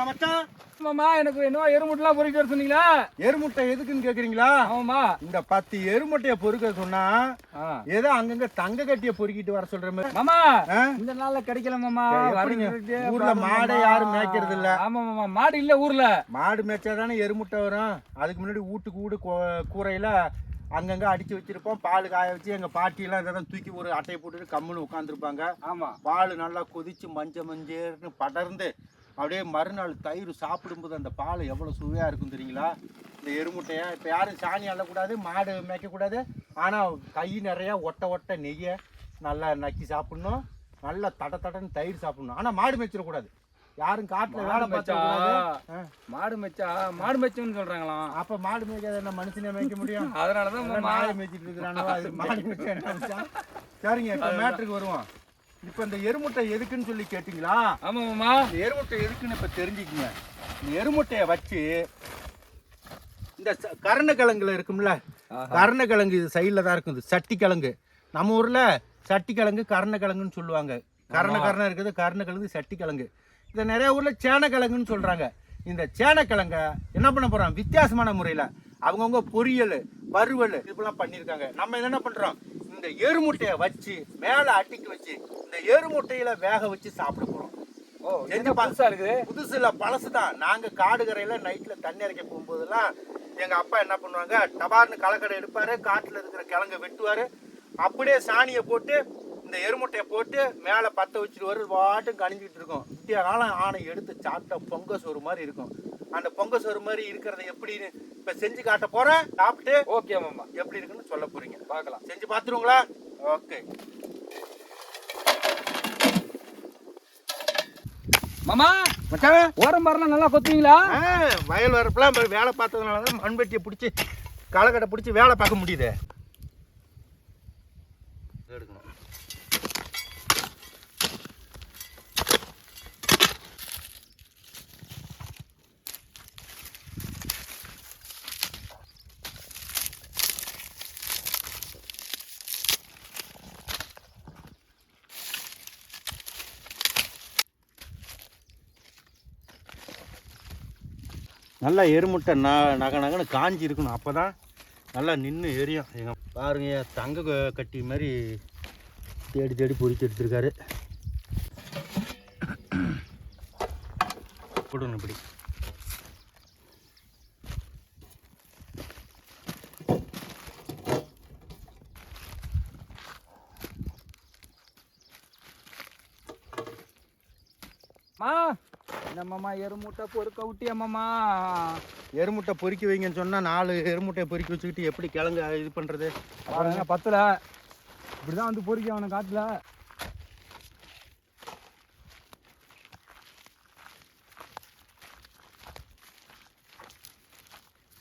ஆமாம்மா எனக்கு என்ன எருமுட்டெல்லாம் பொறிக்க சொன்னீங்களா? எருமுட்டை எதுக்குன்னு கேக்குறீங்களா? ஆமாம்மா. இந்த பத்து எருமுட்டைய பொறுக்க சொன்னா. ஏதோ அங்கங்க தங்க கட்டிய பொறுக்கிட்டு வர சொல்ற மாதிரி. மாமா? இந்த நாள்ல கிடைக்கல மாமா. ஊர்ல மாடே யாரும் மேய்க்கிறது இல்ல. ஆமா மாமா மாடு இல்ல ஊர்ல. மாடு மேய்ச்சாதானே எருமுட்டை வரும். அதுக்கு முன்னாடி வீட்டுக்கு வீடு கூரையில அங்கங்க அடிச்சு வச்சிருப்போம். பால் காய வச்சு எங்க பாட்டியெல்லாம் இதெல்லாம் தூக்கி ஒரு அட்டையை போட்டுட்டு கம்முன்னு உட்காந்துருப்பாங்க ஆமா. பால் நல்லா கொதிச்சு மஞ்ச மஞ்சேர்னு படர்ந்து அப்படியே மறுநாள் தயிர் சாப்பிடும்போது அந்த பால் எவ்வளோ சுவையாக இருக்கும் தெரியுங்களா? இந்த எருமுட்டையை. இப்போ யாரும் சாணி அள்ளக்கூடாது மாடு மேய்க்கக்கூடாது. ஆனால் கை நிறையா ஒட்ட ஒட்ட நெய்யை நல்லா நக்கி சாப்பிடணும். நல்லா தட தடன்னு தயிர் சாப்பிடணும். ஆனால் மாடு மேய்ச்சிடக்கூடாது. யாரும் காட்டில் வேலை மாடு மேய்ச்சா பார்த்தா மாடு மேய்ச்சா மாடு மேய்ச்சோன்னு சொல்றாங்களாம். அப்போ மாடு மேய்க்காத என்ன மனுஷனே மேய்க்க முடியும்? அதனாலதான் நாயை மேய்ச்சிட்டு இருக்கிறானுவோ, அது மாடு மச்சான்? சரிங்க இப்போ மேட்ருக்கு வருவோம். இப்போ இந்த எருமுட்டை எதுக்குன்னு சொல்லி கேட்டிங்களா? ஆமா மாமா. இந்த எருமுட்டை எதுக்குன்னு இப்போ தெரிஞ்சுக்கங்க. இந்த எருமுட்டையை வச்சு இந்த கருணக்கிழங்குல இருக்கும்ல? கருணக்கிழங்கு இது சைடில் தான் இருக்கும் இது சட்டி கிழங்கு. நம்ம ஊரில் சட்டி கிழங்கு கருணக்கிழங்குன்னு சொல்லுவாங்க. கரண கரணம் இருக்குது கருணக்கிழங்கு சட்டி கிழங்கு. இதை நிறைய ஊரில் சேனக்கிழங்குன்னு சொல்கிறாங்க இந்த சேனக்கிழங்க என்ன பண்ண போகிறோம் வித்தியாசமான முறையில் அவங்கவுங்க பொரியல் வறுவல் இப்படிலாம் பண்ணியிருக்காங்க. நம்ம என்ன பண்ணுறோம் இந்த எருமுட்டையை வச்சு மேலே அட்டிக்கு வச்சு இந்த எருமுட்டையில வேக வச்சு சாப்பிட போகிறோம் ஓ என்ன பா- புதுசா இருக்குது? புதுசு இல்ல பழசு தான். நாங்க காடு கரையில நைட்ல தண்ணி இறைக்க போகும்போதெல்லாம் எங்க அப்பா என்ன பண்ணுவாங்க டபார்னு கலக்கடை எடுப்பாரு காட்டுல இருக்கிற கிழங்க வெட்டுவாரு. அப்படியே சாணியை போட்டு இந்த எருமுட்டையை போட்டு மேல பத்த வச்சுட்டு வரும் பாட்டும் கணிஞ்சிட்டு இருக்கும். வித்தியா காலம் ஆணை எடுத்து சாப்பிட்டா பொங்க சோறு மாதிரி இருக்கும். அந்த பொங்க சோறு மாதிரி இருக்கிறத எப்படின்னு இப்ப செஞ்சு காட்ட போறேன். சாப்பிட்டு ஓகே மாமா. எப்படி இருக்குன்னு சொல்ல போறீங்க. பார்க்கலாம். செஞ்சு பார்த்துருங்களா ஓகே மாமா மச்சான். ஓரம் பாரெல்லாம் நல்லா கொத்துவீங்களா? வயல் வரப்புலாம் இப்ப வேலை பார்த்ததுனால தான் மண்வெட்டியை பிடிச்சி களக்கட்டை பிடிச்சி வேலை பார்க்க முடியுது. எடுக்கணும். நல்லா எருமுட்டை ந நக நகன்னு காஞ்சி இருக்கணும். அப்போ தான் நல்லா நின்று எரியும். எங்கள் பாருங்க தங்க க- கட்டி மாதிரி தேடி தேடி பொறிச்சு எடுத்துருக்காரு. கொடுங்க இப்படி மா என்ன மாமா எருமுட்டை பொறுக்க விட்டியா மாமா எருமுட்டை பொறுக்கி வைங்கன்னு சொன்னால் நாலு எருமுட்டையை பொறுக்கி வச்சுக்கிட்டு எப்படி கிழங்கு இது பண்ணுறது பாருங்க பத்துல. இப்படிதான் வந்து பொறிக்க அவனை காட்டுல.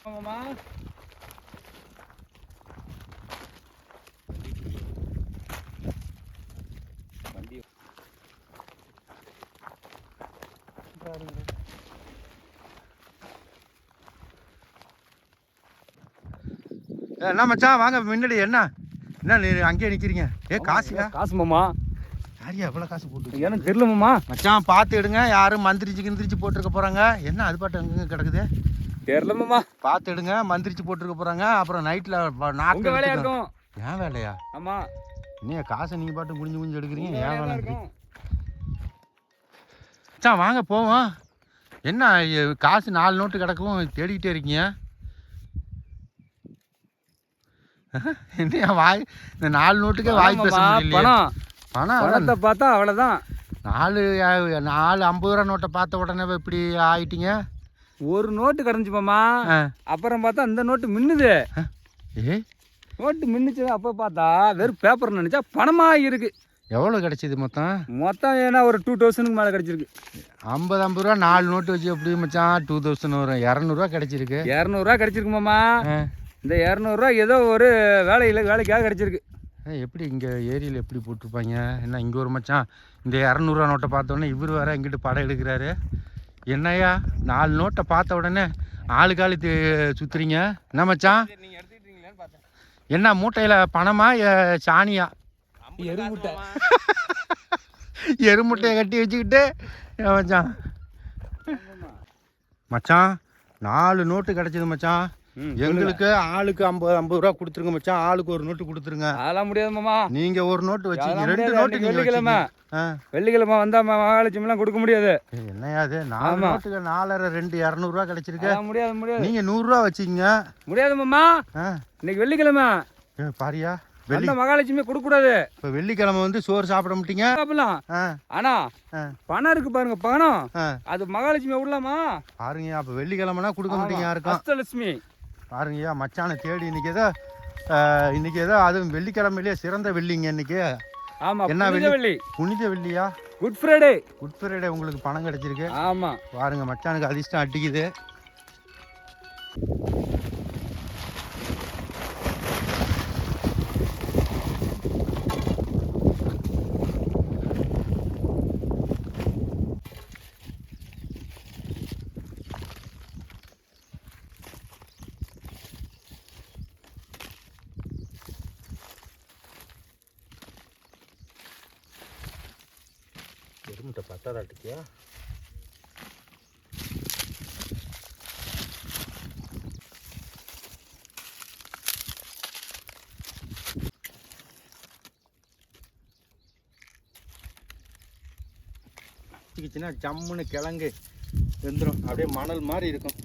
மாமா வண்டி பாருங்க என்ன மச்சான் வாங்க முன்னாடி என்ன? என்ன நீ அங்கேயே நிற்கிறீங்க ஏ காசுயா காசு மாமா. யாரியா எவ்வளோ காசு போட்டு எனக்கு தெரியல மாமா. மச்சான் பார்த்து எடுங்க. யாரும் மந்திரிச்சு கிந்திரிச்சு போட்டிருக்க போறாங்க. என்ன அது பாட்டு அங்கங்க கிடக்குது? தெரியல மாமா. பார்த்து எடுங்க. மந்திரிச்சு போட்டிருக்க போறாங்க. அப்புறம் நைட்ல நாக்கு வேலையா. இருக்கும்? ஏன் வேலையா? ஆமா. நீ காசை நீங்க பாட்டு குனிஞ்சு குனிஞ்சு எடுக்கிறீங்க. ஏன் வேலை இருக்கும்? மச்சான் வாங்க போவோம். என்ன காசு நாலு நோட்டு கிடக்கும். தேடிக்கிட்டே இருக்கீங்க. என்ன வாய்? இந்த நாலு நோட்டுக்கே வாய் பேச பணம். பணம் பணத்தை பார்த்தா அவ்வளவுதான். நாலு நாலு ஐம்பது ரூபா நோட்டை பார்த்த உடனே இப்படி ஆயிட்டீங்க? ஒரு நோட்டு ஆ. அப்புறம் பார்த்தா இந்த நோட்டு மின்னுது. ஏ? நோட்டு மின்னுச்சு அப்போ பார்த்தா வெறும் பேப்பர் நினைச்சா பணமா இருக்கு. எவ்வளோ கிடைச்சிது மொத்தம்? மொத்தம் ஏன்னா ஒரு டூ தௌசண்ட்க்கு மேலே கிடைச்சிருக்கு. ஐம்பது ஐம்பது ரூபா நாலு நோட்டு வச்சு எப்படி மச்சான்? டூ தௌசண்ட் வரும். இரநூறுவா கிடைச்சிருக்கு. இரநூறுவா கிடைச்சிருக்கு மாமா ஆ. இந்த இரநூறுவா ஏதோ ஒரு வேலையில் வேலைக்காக கிடைச்சிருக்கு. ஆ, எப்படி இங்கே ஏரியில் எப்படி போட்டிருப்பாங்க? என்ன இங்கே ஒரு மச்சான் இந்த இரநூறுவா நோட்டை பார்த்த உடனே இவர் வேற இங்கிட்டு படம் எடுக்கிறாரு. என்னய்யா நாலு நோட்டை பார்த்த உடனே ஆளு தி- சுத்துறீங்க? என்ன மச்சான்? நீங்கள் எடுத்துக்கிட்டீங்களான்னு பார்த்தேன். என்ன மூட்டையில் பணமா சாணியா? எருமுட்டை எருமுட்டையை கட்டி வச்சுக்கிட்டு மச்சான். மச்சான் நாலு நோட்டு கிடைச்சது மச்சான். எங்களுக்கு ஆளுக்கு ஐம்பது ஐம்பது ரூபா கொடுத்துருங்க மச்சான். ஆளுக்கு ஒரு நோட்டு கொடுத்துருங்க. அதெல்லாம் முடியாது மாமா. நீங்க ஒரு நோட்டு வச்சீங்க அதெல்லாம் ரெண்டு. நோட்டு வெள்ளிக்கிழமை. வெள்ளிக்கிழமை வந்தா ம- மகாலட்சுமிலாம் கொடுக்க முடியாது. ஏய், என்னய்யா இது? நாலு. நோட்டுக்கு நாலரை ரெண்டு இரநூறுவா கிடைச்சிருக்கு. முடியாது முடியாது. நீங்க நூறுரூவா வச்சீங்க முடியாது மாமா. இன்னைக்கு வெள்ளிக்கிழமை. பாரியா. வெள்ளி மகாலட்சுமி கொடுக்க கூடாது. இப்போ வெள்ளிக்கிழமை வந்து சோறு சாப்பிட மாட்டீங்க? சாப்பிடலாம். ஆனா பணம் இருக்கு பாருங்க பணம். அது மகாலட்சுமி விடலாமா பாருங்கய்யா அப்போ வெள்ளிக்கிழமைனா கொடுக்க மாட்டீங்க யாருக்கும். அஷ்டலட்சுமி. பாருங்கய்யா மச்சானை தேடி இன்னைக்கு ஏதோ இன்னைக்கு ஏதோ அதுவும் வெள்ளிக்கிழமையிலேயே சிறந்த வெள்ளிங்க இன்னைக்கு. ஆமா என்ன வெள்ளி. புனித வெள்ளியா? Good Friday. குட் ஃப்ரைடே உங்களுக்கு பணம் கிடைச்சிருக்கு. ஆமா. பாருங்க மச்சானுக்கு அதிர்ஷ்டம் அடிக்குது. எருமுட்டை பத்தாதாட்டுக்கியா? வச்சுக்கிச்சுன்னா ஜம்முன்னு கிழங்கு வெந்துடும் அப்படியே மணல் மாதிரி இருக்கும்.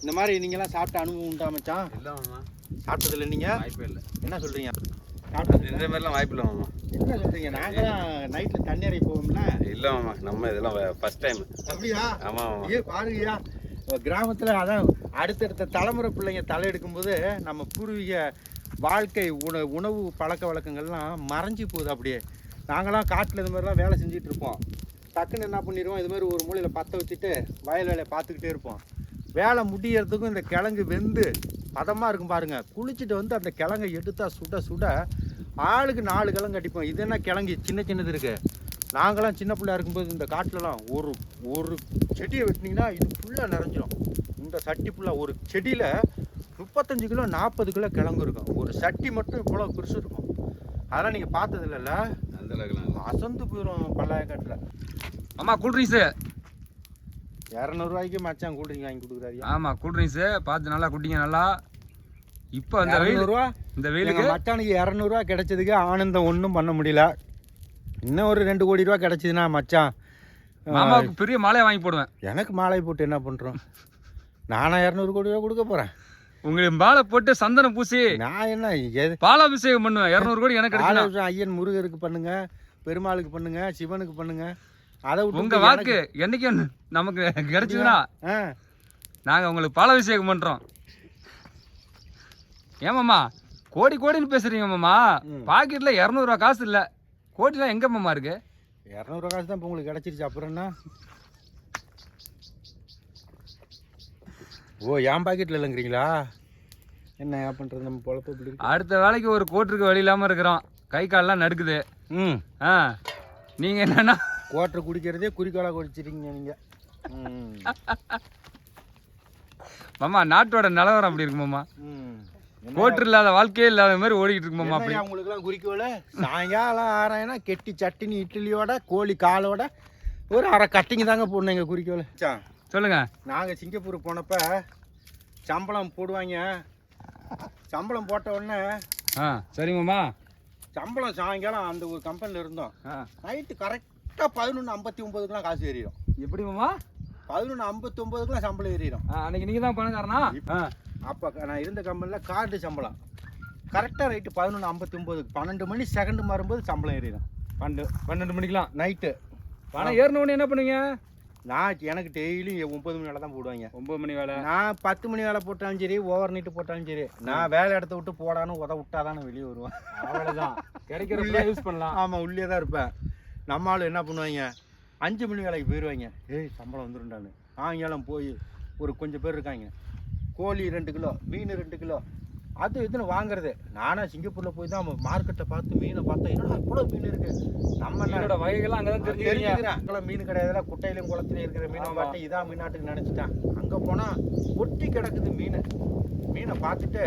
இந்த மாதிரி நீங்களாம் சாப்பிட்ட அனுபவம் உண்டா மச்சான்? இல்லை சாப்பிட்டதில்ல நீங்கள் வாய்ப்பே இல்லை. என்ன சொல்கிறீங்க சாப்பிட்டது இந்த மாதிரிலாம் வாய்ப்பு இல்லை மாமா. என்ன சொல்கிறீங்க நாங்களாம் நைட்டில் தண்ணி அறை போவோம்ல இல்லை மாமா நம்ம இதெல்லாம் ஃபர்ஸ்ட் டைம் அப்படியா? ஆமாம் மாமா ஐயோ பாருங்கய்யா. கிராமத்தில் அதான் அடுத்தடுத்த தலைமுறை பிள்ளைங்க தலையெடுக்கும்போது நம்ம பூர்வீக வாழ்க்கை உண உணவு பழக்க வழக்கங்கள்லாம் மறைஞ்சு போகுது அப்படியே. நாங்களாம் காட்டில் இது மாதிரிலாம் வேலை செஞ்சுட்டு இருப்போம். டக்குன்னு என்ன பண்ணிடுவோம்? இது மாதிரி ஒரு மூலையில் பற்ற வச்சுட்டு வயல் வேலையை பார்த்துக்கிட்டே இருப்போம். வேலை முடியறதுக்கும் இந்த கிழங்கு வெந்து பதமாக இருக்கும் பாருங்க. குளிச்சுட்டு வந்து அந்த கிழங்கை எடுத்தா சுட சுட ஆளுக்கு நாலு கிழங்கு அடிப்போம் இது என்ன கிழங்கு? சின்ன சின்னது இருக்கு. நாங்களாம் சின்ன பிள்ளையா இருக்கும்போது இந்த காட்டிலலாம் ஒரு ஒரு செடியை வெட்டினீங்கன்னா இது ஃபுல்லாக நிறைஞ்சிரும். இந்த சட்டி ஃபுல்லாக ஒரு செடியில் முப்பத்தஞ்சு கிலோ நாற்பது கிலோ கிழங்கு இருக்கும். ஒரு சட்டி மட்டும் இவ்வளோ பெருசு இருக்கும். அதெல்லாம் நீங்கள் பார்த்தது இல்லைல்ல அசந்து போயிடும் பல்லாயக்காட்டில் ஆமா கூல்ட்ரிங்க்ஸு இரநூறுவாய்க்கு மச்சான் கூல்ட்ரிங்க் வாங்கி கொடுக்குறாரு ஆமா கூல்ட்ரிங்க்ஸு பார்த்து நல்லா குட்டிங்க நல்லா இப்போ அந்த இரநூறுவா? இந்த வெயிலுக்கு மச்சானுக்கு இரநூறுவா கிடைச்சதுக்கு ஆனந்தம் ஒன்றும் பண்ண முடியல. இன்னும் ஒரு ரெண்டு கோடி ரூபா கிடைச்சதுன்னா மச்சான் மாமாவுக்கு பெரிய மாலையை வாங்கி போடுவேன். எனக்கு மாலை போட்டு என்ன பண்ணுறோம் நானா இரநூறு கோடி ரூபா கொடுக்க போகிறேன் உங்களுக்கு மாலை போட்டு சந்தனம் பூசி நான் என்ன பாலாபிஷேகம் பண்ணுவேன். இரநூறு கோடி எனக்கு கிடைக்கலாம் ஆலோசனை ஐயன் முருகருக்கு பண்ணுங்க பெருமாளுக்கு பண்ணுங்க சிவனுக்கு பண்ணுங்க. அதை உங்க வாக்கு என்னைக்கு நமக்கு கிடைச்சதுன்னா ஆ. நாங்க உங்களுக்கு பாலாபிஷேகம் பண்றோம். ஏமாம்மா கோடி கோடின்னு பேசுறீங்க மாமா. பாக்கெட்ல இரநூறுவா காசு இல்ல. கோடிலாம் எங்க மாமா இருக்கு? இரநூறுவா காசு தான் இப்போ உங்களுக்கு கிடச்சிருச்சு. அப்புறம் என்ன? ஓ என் பாக்கெட்டில் இல்லைங்கிறீங்களா? என்ன ஏன் பண்ணுறது நம்ம பொழப்பு இப்படி அடுத்த வேலைக்கு ஒரு கோட்டுருக்கு வழி இல்லாம இருக்கிறோம். கை கால்லாம் நடுக்குது. ம். ஆ. நீங்க என்னன்னா? கோட்டை குடிக்கிறதே குறிக்கோளாக குடிச்சிருக்கீங்க நீங்கள் ம் மாமா நாட்டோட நிலவரம் அப்படி இருக்கு மாமா. ம் கோட்டு இல்லாத வாழ்க்கையே இல்லாத மாதிரி ஓடிக்கிட்டு இருக்கு மாமா அப்படி. என்னய்யா உங்களுக்குலாம் குறிக்கோள்? சாயங்காலம் ஆறாயினா கெட்டி சட்டினி இட்லியோட கோழி காலோட ஒரு அரை கட்டிங்க தாங்க போடணும் எங்கள் குறிக்கோள். சொல்லுங்க. நாங்கள் சிங்கப்பூர் போனப்ப சம்பளம் போடுவாங்க. சம்பளம் போட்ட உடனே ஆ சரி மாமா. சம்பளம் சாயங்காலம் அந்த ஒரு கம்பெனியில் இருந்தோம். ஆ. நைட்டு கரெக்டாக பதினொன்று ஐம்பத்தி ஒம்பதுக்குலாம் காசு ஏறிடும். எப்படி மாமா? பதினொன்று ஐம்பத்தி ஒம்பதுக்குலாம் சம்பளம் ஏறிடும். அன்னைக்கு நீங்க தான் பணக்காரனா ஆ. அப்போ நான் இருந்த கம்பெனியில் கார்டு சம்பளம். கரெக்டாக நைட்டு பதினொன்று ஐம்பத்தி ஒம்பதுக்கு பன்னெண்டு மணி செகண்டு மாறும்போது சம்பளம் ஏறிடும். பன்னெண்டு பன்னெண்டு மணிக்கெல்லாம்? நைட்டு பணம் ஏறின உடனே என்ன பண்ணுவீங்க? நான் எனக்கு டெய்லியும் ஒம்பது மணி வேலை தான் போடுவாங்க. ஒன்பது மணி வேலை. நான் பத்து மணி வேலை போட்டாலும் சரி ஓவர் நைட்டு போட்டாலும் சரி நான் வேலை இடத்த விட்டு போடான்னு உத விட்டாதான் வெளியே வருவேன். அவ்வளவுதான். கிடைக்கிறத யூஸ் பண்ணலாம். ஆமாம் உள்ளே தான் இருப்பேன். நம்ம ஆளு என்ன பண்ணுவாங்க? அஞ்சு மணி வேலைக்கு போயிடுவாங்க ஏய் சம்பளம் வந்துருண்டான்னு சாயங்காலம் போய் ஒரு கொஞ்சம் பேர் இருக்காங்க. கோழி ரெண்டு கிலோ மீன் ரெண்டு கிலோ அது இதுன்னு வாங்குறது. நானா சிங்கப்பூரில் போய் தான் மார்க்கெட்டை பார்த்து மீனை பார்த்தா என்னடா இவ்வளோ மீன் இருக்கு? நம்ம என்ன மீனோட வகைகள்லாம் அங்கதான் தெரிஞ்சுக்கிறீங்க. தெரிஞ்சுக்கிறேன். அங்கெல்லாம் மீன் கிடையாதுல குட்டையிலும் குளத்துலையும் இருக்கிற மீனை. பார்த்து இதான் மீனாட்டுக்கு நினச்சிட்டேன். அங்கே போனால் ஒட்டி கிடக்குது மீன். மீனை பார்த்துட்டு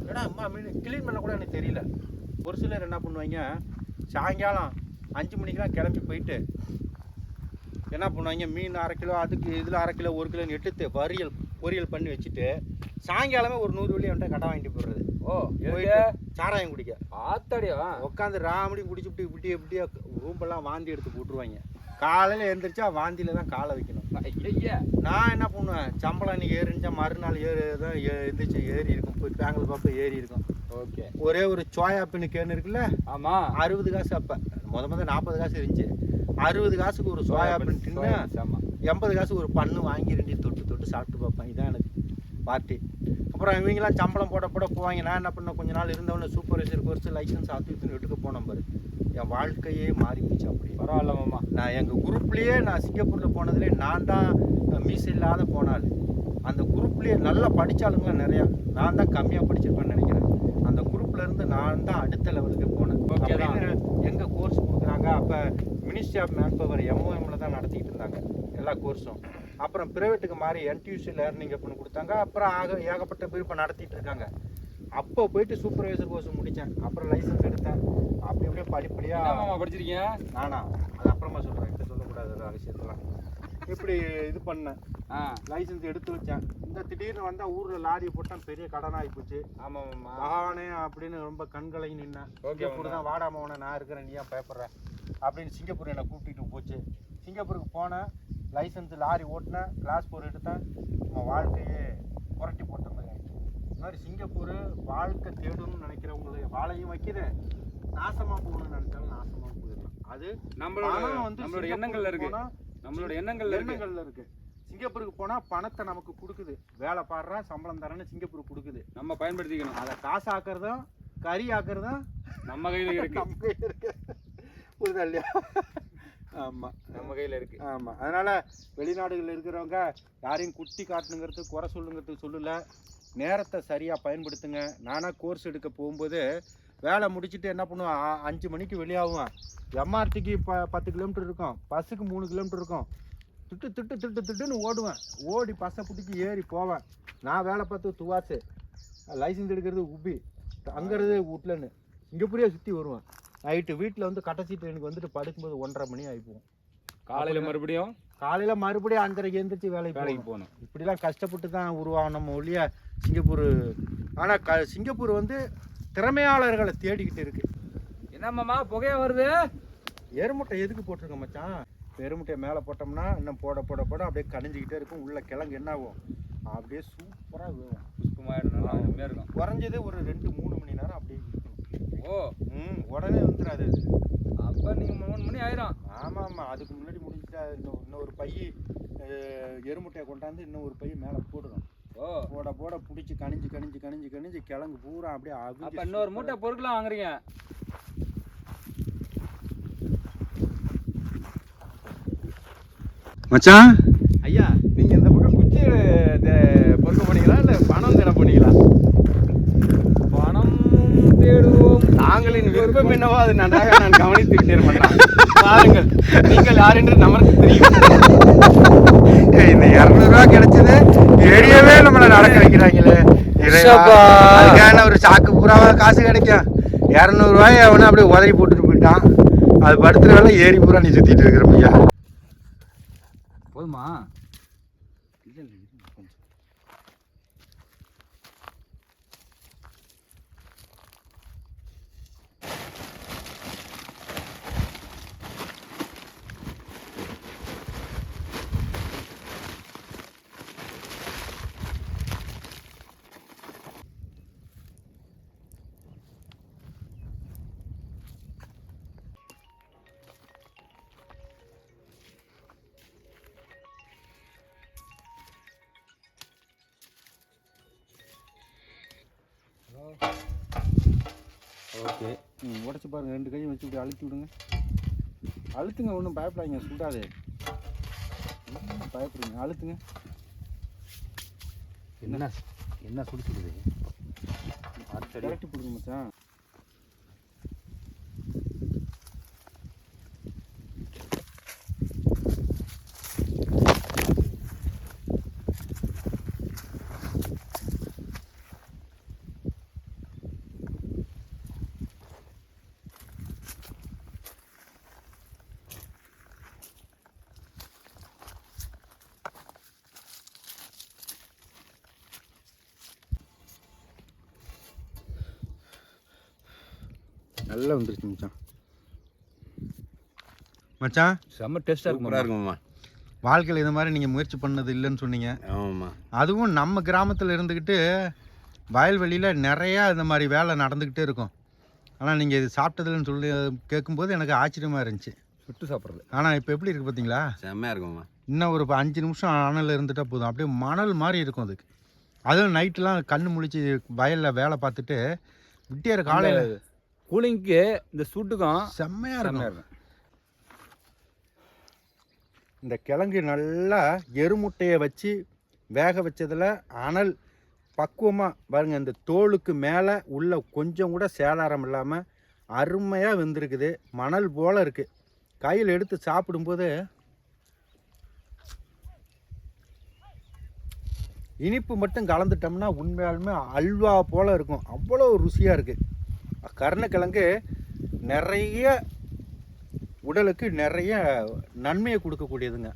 என்னடா அம்மா மீன்? க்ளீன் பண்ண கூட எனக்கு தெரியல. ஒரு சிலர் என்ன பண்ணுவாங்க சாயங்காலம் அஞ்சு மணிக்கெலாம் கிளம்பி போயிட்டு என்ன பண்ணுவாங்க மீன் அரை கிலோ அதுக்கு இதில் அரை கிலோ ஒரு கிலோன்னு எடுத்து வரியல் பொரியல் பண்ணி வச்சுட்டு சாயங்காலமே ஒரு நூறு வெள்ளி அவன்கிட்ட கடை வாங்கிட்டு போடுறது ஓ சாராயம் குடிக்க. ஆத்தாடியா? உட்காந்து ராமடி குடிச்சுட்டு இப்படி இப்படியே ரூம்பெல்லாம் வாந்தி எடுத்து போட்டுருவாங்க. காலையில் எழுந்திரிச்சா வாந்தியில் தான் காலை வைக்கணும். ஐயா நான் என்ன பண்ணுவேன்? சம்பளம் அன்றைக்கி ஏறிச்சா மறுநாள் ஏறி தான் எந்திரிச்சு ஏறி இருக்கும். போய் பேங்கில் பார்ப்ப ஏறி இருக்கும். ஓகே. ஒரே ஒரு சோயா பின்னு கேன் இருக்குல்ல? ஆமா. அறுபது காசு அப்போ. முத முத நாற்பது காசு இருந்துச்சு. அறுபது காசுக்கு ஒரு சோயா பின் தின்னு எண்பது காசு ஒரு பண்ணு வாங்கி ரெண்டு தொட்டு தொட்டு சாப்பிட்டு பார்ப்பேன். இதான் எனக்கு பார்ட்டி அப்புறம் இவங்கெல்லாம் சம்பளம் போட போட போவாங்க. நான் என்ன பண்ணேன்? கொஞ்ச நாள் இருந்தவொடனே சூப்பர்வைசர் கோர்ஸ் லைசன்ஸ் இதுன்னு எடுக்க போனேன் பாரு. என் வாழ்க்கையே மாறி போச்சு அப்படி பரவாயில்ல மாமா. நான் எங்கள் குரூப்லேயே நான் சிங்கப்பூரில் போனதுலேயே நான் தான் மீஸ் இல்லாத போனாள். அந்த குரூப்லேயே நல்லா படித்தாளுங்களாம் நிறையா. நான் தான் கம்மியாக படிச்சிருப்பேன்னு நினைக்கிறேன். அந்த குரூப்ல இருந்து நான் தான் அடுத்த லெவலுக்கு போனேன். அப்படின்னு எங்க கோர்ஸ் கொடுக்குறாங்க. அப்போ மினிஸ்ட்ரி ஆஃப் மேன் பவர் எம்ஓஎம்ல தான் நடத்திட்டு இருந்தாங்க. எல்லா கோர்ஸும் அப்புறம் பிரைவேட்டுக்கு மாறி என்டியூசி லேர்னிங் அப்படின்னு கொடுத்தாங்க. அப்புறம் ஆக ஏகப்பட்ட பேர் இப்போ நடத்திட்டு இருக்காங்க. அப்போ போயிட்டு சூப்பர்வைசர் கோர்ஸ் முடித்தேன் அப்புறம் லைசன்ஸ் எடுத்தேன். அப்படி அப்படியே படிப்படியாக படிச்சிருக்கீங்க? நானா? அது அப்புறமா சொல்கிறேன் கிட்ட சொல்லக்கூடாது விஷயத்தெல்லாம். இப்படி இது பண்ணேன்? ஆ. லைசன்ஸ் எடுத்து வச்சேன். இந்த திடீர்னு வந்தால் ஊரில் லாரி போட்டால் பெரிய கடனாகி போச்சு. ஆமா மாமா. மகானே அப்படின்னு ரொம்ப கண்கலங்கி நின்னேன். சிங்கப்பூர் தான் வாடாமவனை நான் இருக்கிறேன் நீ ஏன் பயப்படுற? அப்படின்னு சிங்கப்பூர் என்னை கூட்டிகிட்டு போச்சு. சிங்கப்பூருக்கு போனேன். லைசன்ஸ் லாரி ஓட்டினேன் கிளாஸ் ஃபோர் எடுத்தேன். நம்ம வாழ்க்கையே புரட்டி போட்ட மாதிரி ஆயிடுச்சு. இந்த மாதிரி சிங்கப்பூர் வாழ்க்கை தேடணும்னு நினைக்கிறவங்களுக்கு வாழையும் வைக்குது. நாசமாக போகணும்னு நினைச்சாலும் நாசமாக போயிடலாம். அது நம்மளோட வந்து நம்மளோட எண்ணங்கள்ல இருக்கு. நம்மளோட எண்ணங்கள்ல இருக்கு. எண்ணங்கள்ல இருக்கு. சிங்கப்பூருக்கு போனா பணத்தை நமக்கு கொடுக்குது. வேலை பாடுறேன் சம்பளம் தரேன்னு சிங்கப்பூர் கொடுக்குது. நம்ம பயன்படுத்திக்கணும். அதை காசு ஆக்குறதும் கறி ஆக்குறதும் நம்ம கையில இருக்கு. நம்ம கையில இருக்கு. புரியுதா இல்லையா? ஆமா. நம்ம கையில இருக்கு. ஆமா. அதனால வெளிநாடுகளில் இருக்கிறவங்க யாரையும் குட்டி காட்டணுங்கிறது குறை சொல்லுங்கிறது சொல்லல. நேரத்தை சரியா பயன்படுத்துங்க. நானா கோர்ஸ் எடுக்க போகும்போது வேலை முடிச்சுட்டு என்ன பண்ணுவேன்? அஞ்சு மணிக்கு வெளியாகுவேன். எம்ஆர்டிக்கு ப பத்து கிலோமீட்டர் இருக்கும். பஸ்ஸுக்கு மூணு கிலோமீட்டர் இருக்கும். திட்டு திட்டு திட்டு திட்டுன்னு ஓடுவேன். ஓடி பஸ்ஸை பிடிச்சி ஏறி போவேன். நான் வேலை பார்த்து துவாசு. லைசன்ஸ் எடுக்கிறது உப்பி அங்கிறது வீட்லன்னு சிங்கப்பூரே சுற்றி வருவேன். நைட்டு வீட்டில் வந்து கடைசி ட்ரெயினுக்கு வந்துட்டு படுக்கும்போது ஒன்றரை மணி ஆகிப்போம் காலையில மறுபடியும்? காலையில் மறுபடியும் அஞ்சரைக்கு எந்திரிச்சு வேலைக்கு வேலைக்கு போகணும். இப்படிலாம் கஷ்டப்பட்டு தான் உருவாகணும். நம்ம ஒழிய சிங்கப்பூர் ஆனால் க சிங்கப்பூர் வந்து திறமையாளர்களை தேடிக்கிட்டு இருக்கு. என்ன மாமா புகையா வருது? எருமுட்டை எதுக்கு போட்டிருக்க மச்சான்? இப்போ எருமுட்டையை மேலே போட்டோம்னா இன்னும் போட போட போட அப்படியே கணிஞ்சிக்கிட்டே இருக்கும். உள்ள கிழங்கு என்ன ஆகும்? அப்படியே சூப்பராக வேகும் புஷ்பமாயிடும் நல்லா இருக்கும். குறைஞ்சது ஒரு ரெண்டு மூணு மணி நேரம் அப்படியே ஓ. ம் உடனே வந்துடாது அது. அப்ப நீங்க மூணு மணி ஆயிரும். ஆமாம் ஆமாம் அதுக்கு முன்னாடி முடிஞ்சிட்டா இன்னும் இன்னொரு பை எருமுட்டையை கொண்டாந்து இன்னும் ஒரு பை மேலே போடுறோம் ஓ. போட போட பிடிச்சி கணிஞ்சு கணிஞ்சு கணிஞ்சு கணிஞ்சு கிழங்கு பூரா அப்படியே அப்ப இன்னொரு மூட்டை பொருட்களாம் வாங்குறீங்க. மச்சான்? ஐயா நீங்க இந்த பக்கம் குச்சி பொறுக்க போனீங்களா இல்ல பணம் தேட போனீங்களா? பணம் தேடுவோம் தாங்களின் விருப்பம் என்னவோ அது நன்றாக நான் கவனித்து விட்டேன் பாருங்கள் நீங்கள் யார் என்று நமக்கு தெரியும். இந்த இரநூறுவா கிடைச்சது தெரியவே நம்மளை நடக்க வைக்கிறாங்களே. அதுக்கான ஒரு சாக்கு பூராவா காசு கிடைக்கும். இரநூறுவாய் அவனை அப்படியே உதறி போட்டுட்டு போயிட்டான். அது படுத்துற வேலை ஏறி பூரா நீ சுத்திட்டு இருக்கிற ஐயா போதுமா? ஓகே. ம் உடச்சி பாருங்க. ரெண்டு கையும் வச்சு இப்படி அழுத்தி விடுங்க. அழுத்துங்க ஒன்றும் பயப்படாதீங்க. சுடாது. பயப்படுங்க. அழுத்துங்க. என்ன என்ன சுடுச்சுடுது கரெக்டி பிடிங்க மச்சான். நல்லா வந்துருச்சு மச்சான். மச்சான்? செம்ம டேஸ்ட்டாக இருக்கும் இருக்குமாம்மா வாழ்க்கையில் இது மாதிரி நீங்கள் முயற்சி பண்ணது இல்லைன்னு சொன்னீங்க. ஆமாம்மா. அதுவும் நம்ம கிராமத்தில் இருந்துக்கிட்டு வயல்வெளியில் நிறையா இந்த மாதிரி வேலை நடந்துக்கிட்டே இருக்கும். ஆனால் நீங்கள் இது சாப்பிட்டதுலன்னு சொல்லி கேட்கும்போது எனக்கு ஆச்சரியமாக இருந்துச்சு. சுட்டு சாப்பிட்றது. ஆனால் இப்போ எப்படி இருக்குது பார்த்தீங்களா செம்மையாக இருக்குமாம்மா இன்னும் ஒரு அஞ்சு நிமிஷம் அனல் இருந்துட்டா போதும். அப்படியே மணல் மாதிரி இருக்கும் அதுக்கு. அதுவும் நைட்டுலாம் கண்ணு முழிச்சு வயலில் வேலை பார்த்துட்டு விட்டியார் காலையில் கூலிங்க்கு இந்த சூட்டுக்கும் செம்மையாக இருக்கும். இந்த கிழங்கு நல்லா எருமுட்டையை வச்சு வேக வச்சதில் அனல் பக்குவமாக பாருங்க இந்த தோலுக்கு மேலே உள்ள கொஞ்சம் கூட சேதாரம் இல்லாமல் அருமையாக வெந்திருக்குது. மணல் போல் இருக்குது கையில் எடுத்து சாப்பிடும்போது இனிப்பு மட்டும் கலந்துட்டோம்னா உண்மையாலுமே அல்வா போல் இருக்கும். அவ்வளோ ருசியாக இருக்குது கருணக்கிழங்கு நிறைய உடலுக்கு நிறைய நன்மையை கொடுக்கக்கூடியதுங்க.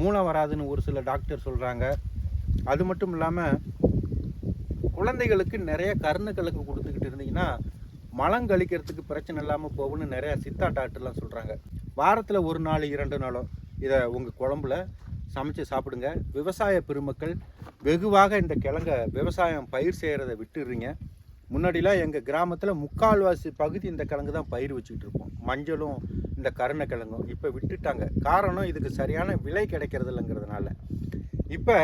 மூலம் வராதுன்னு ஒரு சில டாக்டர் சொல்கிறாங்க அது மட்டும் இல்லாமல் குழந்தைகளுக்கு நிறைய கருணக்கிழங்கு கொடுத்துக்கிட்டு இருந்தீங்கன்னா மலம் கழிக்கிறதுக்கு பிரச்சனை இல்லாமல் போகும்னு நிறைய சித்தா டாக்டர்லாம் சொல்கிறாங்க வாரத்தில் ஒரு நாள் இரண்டு நாளோ இதை உங்கள் குழம்புல சமைச்சு சாப்பிடுங்க. விவசாய பெருமக்கள் வெகுவாக இந்த கிழங்கை விவசாயம் பயிர் செய்கிறத விட்டுடுறீங்க. முன்னாடிலாம் எங்கள் கிராமத்தில் முக்கால்வாசி பகுதி இந்த கிழங்கு தான் பயிர் வச்சுக்கிட்டு இருப்போம். மஞ்சளும் இந்த கருணக்கிழங்கும் இப்போ விட்டுட்டாங்க. காரணம் இதுக்கு சரியான விலை கிடைக்கிறது இல்லைங்கிறதுனால இப்போ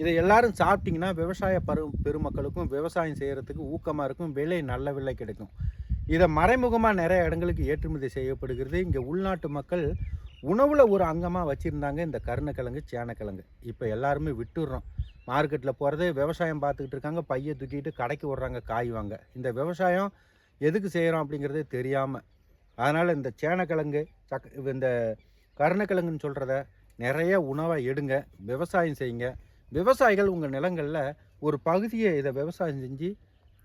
இதை எல்லாரும் சாப்பிட்டிங்கன்னா விவசாய பரு பெருமக்களுக்கும் விவசாயம் செய்கிறதுக்கு ஊக்கமாக இருக்கும். விலை நல்ல விலை கிடைக்கும். இதை மறைமுகமாக நிறைய இடங்களுக்கு ஏற்றுமதி செய்யப்படுகிறது. இங்கே உள்நாட்டு மக்கள் உணவில் ஒரு அங்கமாக வச்சுருந்தாங்க இந்த கருணக்கிழங்கு சேனக்கிழங்கு இப்போ எல்லாருமே விட்டுடுறோம். மார்க்கெட்டில் போகிறது விவசாயம் பார்த்துக்கிட்டு இருக்காங்க. பையை தூக்கிட்டு கடைக்கு விட்றாங்க காய் வாங்க. இந்த விவசாயம் எதுக்கு செய்கிறோம் அப்படிங்கிறதே தெரியாமல் அதனால் இந்த சேனக்கிழங்கு சக் இந்த கருணக்கிழங்குன்னு சொல்கிறத நிறைய உணவை எடுங்க விவசாயம் செய்யுங்க. விவசாயிகள் உங்கள் நிலங்களில் ஒரு பகுதியை இதை விவசாயம் செஞ்சு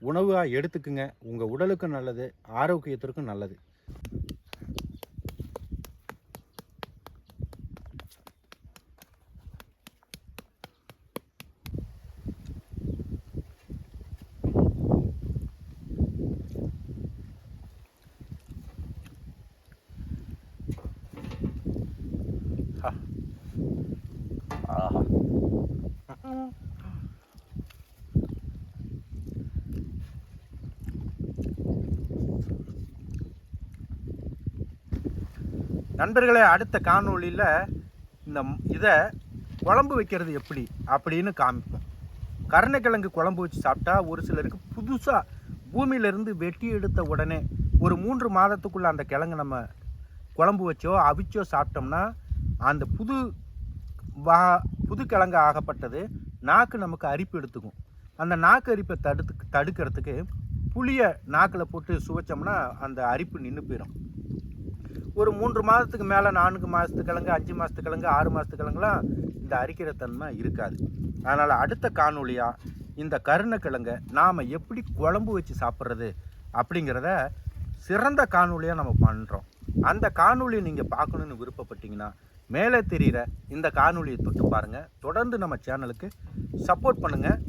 உணவாக எடுத்துக்குங்க. உங்கள் உடலுக்கும் நல்லது ஆரோக்கியத்திற்கும் நல்லது. நண்பர்களே அடுத்த காணொளியில் இந்த இதை குழம்பு வைக்கிறது எப்படி? அப்படின்னு காமிப்போம். கருணைக்கிழங்கு குழம்பு வச்சு சாப்பிட்டா ஒரு சிலருக்கு புதுசாக பூமியிலேருந்து வெட்டி எடுத்த உடனே ஒரு மூன்று மாதத்துக்குள்ளே அந்த கிழங்கு நம்ம குழம்பு வச்சோ அவிச்சோ சாப்பிட்டோம்னா அந்த புது வா புது கிழங்கு ஆகப்பட்டது நாக்கு நமக்கு அரிப்பு எடுத்துக்கும். அந்த நாக்கு அரிப்பை தடுத்து தடுக்கிறதுக்கு புளியை நாக்கில் போட்டு சுவைச்சோம்னா அந்த அரிப்பு நின்று போயிடும் ஒரு மூன்று மாதத்துக்கு மேலே நான்கு மாதத்து கிழங்கு அஞ்சு மாதத்து கிழங்கு ஆறு மாதத்து கிழங்குலாம் இந்த அரிக்கிற தன்மை இருக்காது. அதனால் அடுத்த காணொளியாக இந்த கருணக்கிழங்கை நாம் எப்படி குழம்பு வச்சு சாப்பிட்றது அப்படிங்கிறத சிறந்த காணொலியாக நம்ம பண்ணுறோம் அந்த காணொலியை நீங்கள் பார்க்கணுன்னு விருப்பப்பட்டீங்கன்னா மேலே தெரிகிற இந்த காணொலியை தொட்டு பாருங்கள் தொடர்ந்து நம்ம சேனலுக்கு சப்போர்ட் பண்ணுங்கள்